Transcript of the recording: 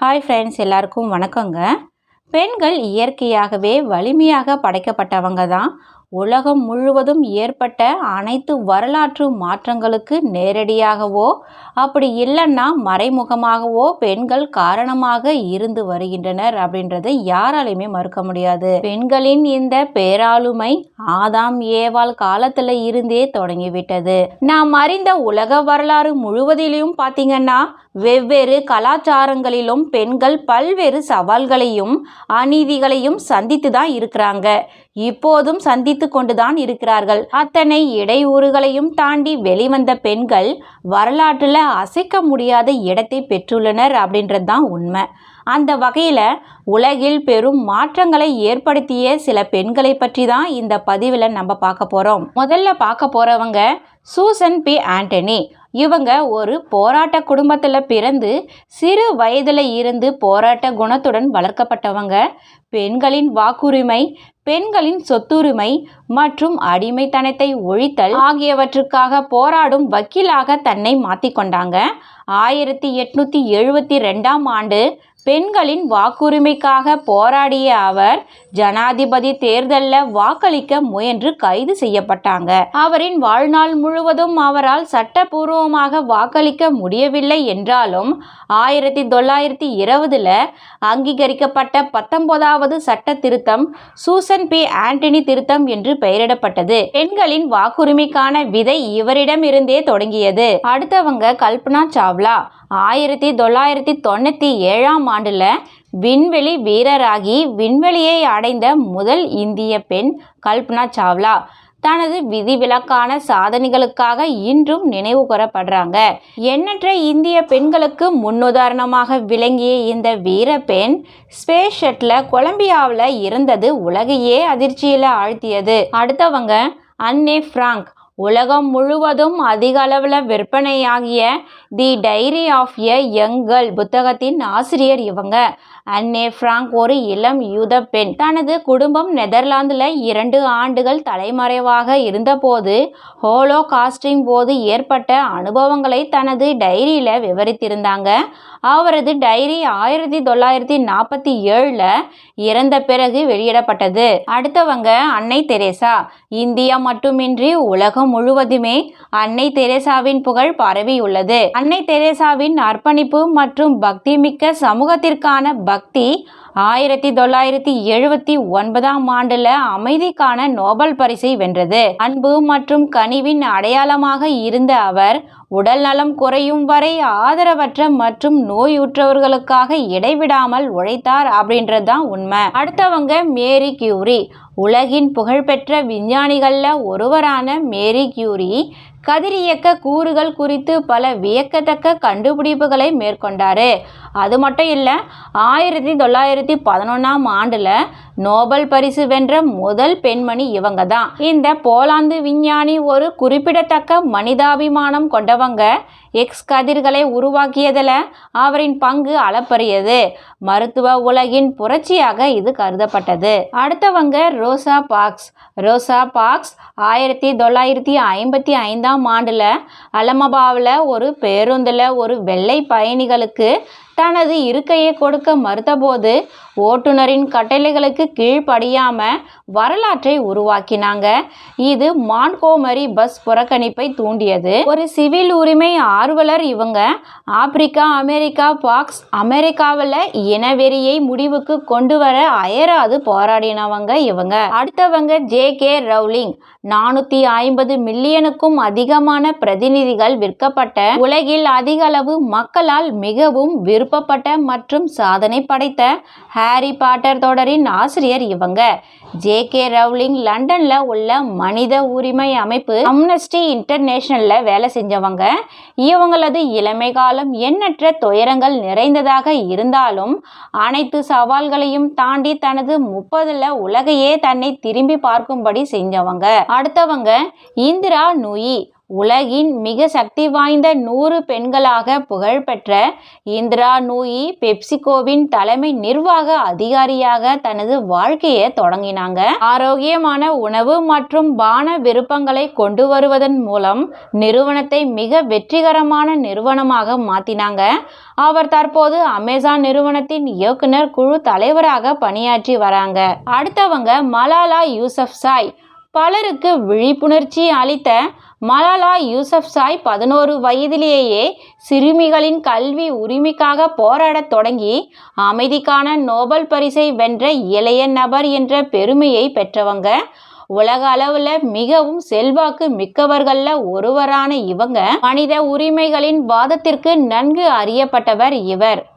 Hi friends எல்லாருக்கும் வணக்கங்க. பெண்கள் இயற்கையாகவே வலிமையாக படைக்கப்பட்டவங்க தான் உலகம் முழுவதும் ஏற்பட்ட அனைத்து வரலாற்று மாற்றங்களுக்கு நேரடியாகவோ அப்படி இல்லைன்னா மறைமுகமாகவோ பெண்கள் காரணமாக இருந்து வருகின்றனர் அப்படின்றத யாராலையுமே மறுக்க முடியாது. பெண்களின் இந்த பேராளுமை ஆதாம் ஏவாள் காலத்துல இருந்தே தொடங்கிவிட்டது. நாம் அறிந்த உலக வரலாறு முழுவதிலும் பார்த்தீங்கன்னா வெவ்வேறு கலாச்சாரங்களிலும் பெண்கள் பல்வேறு சவால்களையும் அநீதிகளையும் சந்தித்து தான் இருக்கிறாங்க. இப்போதும் சந்தித்து கொண்டுதான் இருக்கிறார்கள். அத்தனை இடையூறுகளையும் தாண்டி வெளிவந்த பெண்கள் வரலாற்றில் அசைக்க முடியாத இடத்தை பெற்றுள்ளனர் அப்படின்றது தான் உண்மை. அந்த வகையில் உலகில் பெரும் மாற்றங்களை ஏற்படுத்திய சில பெண்களை பற்றி தான் இந்த பதிவில் நம்ம பார்க்க போகிறோம் முதல்ல பார்க்க போகிறவங்க சூசன் பி. ஆண்டனி. இவங்க ஒரு போராட்ட குடும்பத்தில் பிறந்து சிறு வயதில் இருந்து போராட்ட குணத்துடன் வளர்க்கப்பட்டவங்க. பெண்களின் வாக்குரிமை பெண்களின் சொத்துரிமை மற்றும் அடிமைத்தனத்தை ஒழித்தல் ஆகியவற்றுக்காக போராடும் வக்கீலாக தன்னை மாற்றிக்கொண்டாங்க ஆயிரத்தி எட்நூற்றி எழுபத்தி ரெண்டாம் ஆண்டு பெண்களின் வாக்குரிமைக்காக போராடிய அவர் ஜனாதிபதி தேர்தலில் வாக்களிக்க முயன்று கைது செய்யப்பட்டாங்க. அவரின் வாழ்நாள் முழுவதும் அவரால் சட்டப்பூர்வமாக வாக்களிக்க முடியவில்லை என்றாலும் ஆயிரத்தி தொள்ளாயிரத்தி இருபதுல அங்கீகரிக்கப்பட்ட பத்தொன்பதாவது சட்ட திருத்தம் சூசன் பி. ஆண்டனி திருத்தம் என்று பெயரிடப்பட்டது. பெண்களின் வாக்குரிமைக்கான விதை இவரிடமிருந்தே தொடங்கியது. அடுத்தவங்க கல்பனா சாவ்லா. ஆயிரத்தி தொள்ளாயிரத்தி தொண்ணூற்றி ஏழாம் ஆண்டில் விண்வெளி வீரராகி விண்வெளியை அடைந்த முதல் இந்திய பெண் கல்பனா சாவ்லா. தனது விதிவிலக்கான சாதனைகளுக்காக இன்றும் நினைவு கூறப்படுறாங்க. எண்ணற்ற இந்திய பெண்களுக்கு முன்னுதாரணமாக விளங்கிய இந்த வீர பெண் ஸ்பேஸ் ஷட்டில் கொலம்பியாவில் இருந்தது உலகையே அதிர்ச்சியில் ஆழ்த்தியது. அடுத்தவங்க அன்னே ஃப்ராங்க். உலகம் முழுவதும் அதிக அளவில் விற்பனையாகிய The Diary of a Young Girl. புத்தகத்தின் ஆசிரியர் இவங்க. அன்னே ஃப்ராங்க் ஒரு இளம் யூத பெண். தனது குடும்பம் நெதர்லாந்தில் இரண்டு ஆண்டுகள் தலைமறைவாக இருந்தபோது ஹோலோ காஸ்டிங் போது ஏற்பட்ட அனுபவங்களை தனது டைரியில் விவரித்திருந்தாங்க. அவரது டைரி ஆயிரத்தி தொள்ளாயிரத்தி நாற்பத்தி ஏழில் இறந்த பிறகு வெளியிடப்பட்டது. அடுத்தவங்க அன்னை தெரேசா. இந்தியா மட்டுமின்றி உலகம் முழுவதுமே அன்னை தெரேசாவின் புகழ் பரவியுள்ளது. அன்னை தெரேசாவின் அர்ப்பணிப்பு மற்றும் பக்தி மிக்க சமூகத்திற்கான பக்தி ஆயிரத்தி தொள்ளாயிரத்தி எழுபத்தி ஒன்பதாம் ஆண்டுல அமைதிக்கான நோபல் பரிசை வென்றது. அன்பு மற்றும் கனிவின் அடையாளமாக இருந்த அவர் உடல் நலம் குறையும் வரை ஆதரவற்ற மற்றும் நோயுற்றவர்களுக்காக இடைவிடாமல் உழைத்தார் அப்படின்றது தான் உண்மை. அடுத்தவங்க மேரி கியூரி. உலகின் புகழ்பெற்ற விஞ்ஞானிகளில் ஒருவரான மேரி கியூரி கதிரியக்க கூறுகள் குறித்து பல வியக்கத்தக்க கண்டுபிடிப்புகளை மேற்கொண்டார். அது மட்டும் இல்லை ஆயிரத்தி தொள்ளாயிரத்தி பதினொன்றாம் ஆண்டில் நோபல் பரிசு வென்ற முதல் பெண்மணி இவங்க தான் இந்த போலாந்து விஞ்ஞானி ஒரு குறிப்பிடத்தக்க மனிதாபிமானம் கொண்டவங்க. எக்ஸ் கதிர்களை உருவாக்கியதில் அவரின் பங்கு அளப்பரியது. மருத்துவ உலகின் புரட்சியாக இது கருதப்பட்டது. அடுத்தவங்க ரோசா பாக்ஸ் ரோசா பாக்ஸ் ஆயிரத்தி தொள்ளாயிரத்தி ஐம்பத்தி ஐந்தாம் ஆண்டில் அலமபாவில் ஒரு பேருந்தில் ஒரு வெள்ளை பயணிகளுக்கு தனது இருக்கையை கொடுக்க மறுத்தபோது ஓட்டுநரின் கட்டளைகளுக்கு கீழ்ப்படியாம வரலாற்றை உருவாக்கினாங்க. இது மான்கோமரி பஸ் புறக்கணிப்பை தூண்டியது. ஒரு சிவில் உரிமை ஆர்வலர் இவங்க ஆப்பிரிக்கா அமெரிக்கா பாக்ஸ் அமெரிக்காவில் இனவெறியை முடிவுக்கு கொண்டு வர அயராது போராடினவங்க இவங்க. அடுத்தவங்க ஜே கே ரவுலிங். நானூற்றி ஐம்பது மில்லியனுக்கும் அதிகமான பிரதிநிதிகள் விற்கப்பட்ட உலகில் அதிக அளவு மக்களால் மிகவும் விருப்பப்பட்ட மற்றும் சாதனை படைத்த ஹாரி பாட்டர் தொடரின் ஆசிரியர் இவங்க. ஜே கே ரவுலிங் லண்டனில் உள்ள மனித உரிமை அமைப்பு அம்னஸ்டி இன்டர்நேஷனலில் வேலை செஞ்சவங்க. இவங்களது இளமை காலம் எண்ணற்ற துயரங்கள் நிறைந்ததாக இருந்தாலும் அனைத்து சவால்களையும் தாண்டி தனது முப்பதுல உலகையே தன்னை திரும்பி பார்க்கும்படி செஞ்சவங்க. அடுத்தவங்க இந்திரா நுயி. உலகின் மிக சக்தி வாய்ந்த நூறு பெண்களாக புகழ்பெற்ற இந்திரா நூயி பெப்சிகோவின் தலைமை நிர்வாக அதிகாரியாக தனது வாழ்க்கையை தொடங்கினாங்க. ஆரோக்கியமான உணவு மற்றும் பான விருப்பங்களை கொண்டு வருவதன் மூலம் நிறுவனத்தை மிக வெற்றிகரமான நிறுவனமாக மாத்தினாங்க. அவர் தற்போது அமேசான் நிறுவனத்தின் இயக்குனர் குழு தலைவராக பணியாற்றி வராங்க. அடுத்தவங்க மலாலா யூசப்சாய் பலருக்கு விழிப்புணர்ச்சி அளித்த மலாலா யூசப்சாய் பதினோரு வயதிலேயே சிறுமிகளின் கல்வி உரிமைக்காக போராடத் தொடங்கி அமைதிக்கான நோபல் பரிசை வென்ற இளைய நபர் என்ற பெருமையை பெற்றவங்க. உலக அளவில் மிகவும் செல்வாக்கு மிக்கவர்களில் ஒருவரான இவங்க. மனித உரிமைகளின் வாதத்திற்கு நன்கு அறியப்பட்டவர் இவர்.